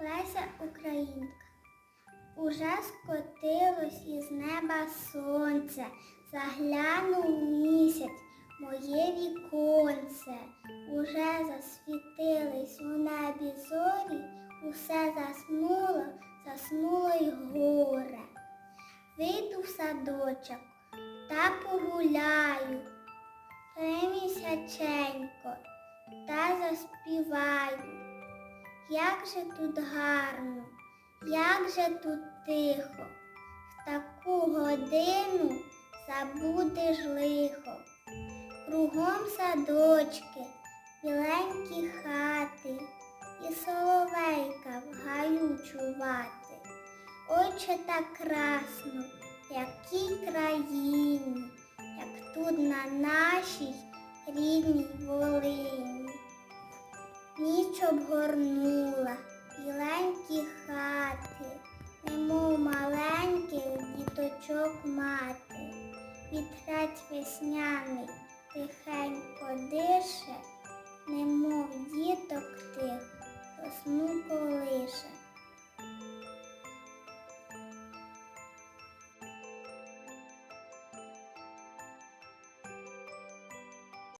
Леся Українка. Уже скотилось із неба сонце, заглянув місяць, моє віконце. Уже засвітились у небі зорі, усе заснуло, заснуло й горе. Вийду в садочок та погуляю, примісяченько та заспіваю. Як же тут гарно, як же тут тихо, в таку годину забудеш лихо. Кругом садочки, біленькі хати, і соловейка в гаю чувати. Отче так красно, в якій країні, як тут на нашій рідній Волині. Обгорнула біленькі хати, немов маленьких діточок мати. Вітрець весняний тихенько дише,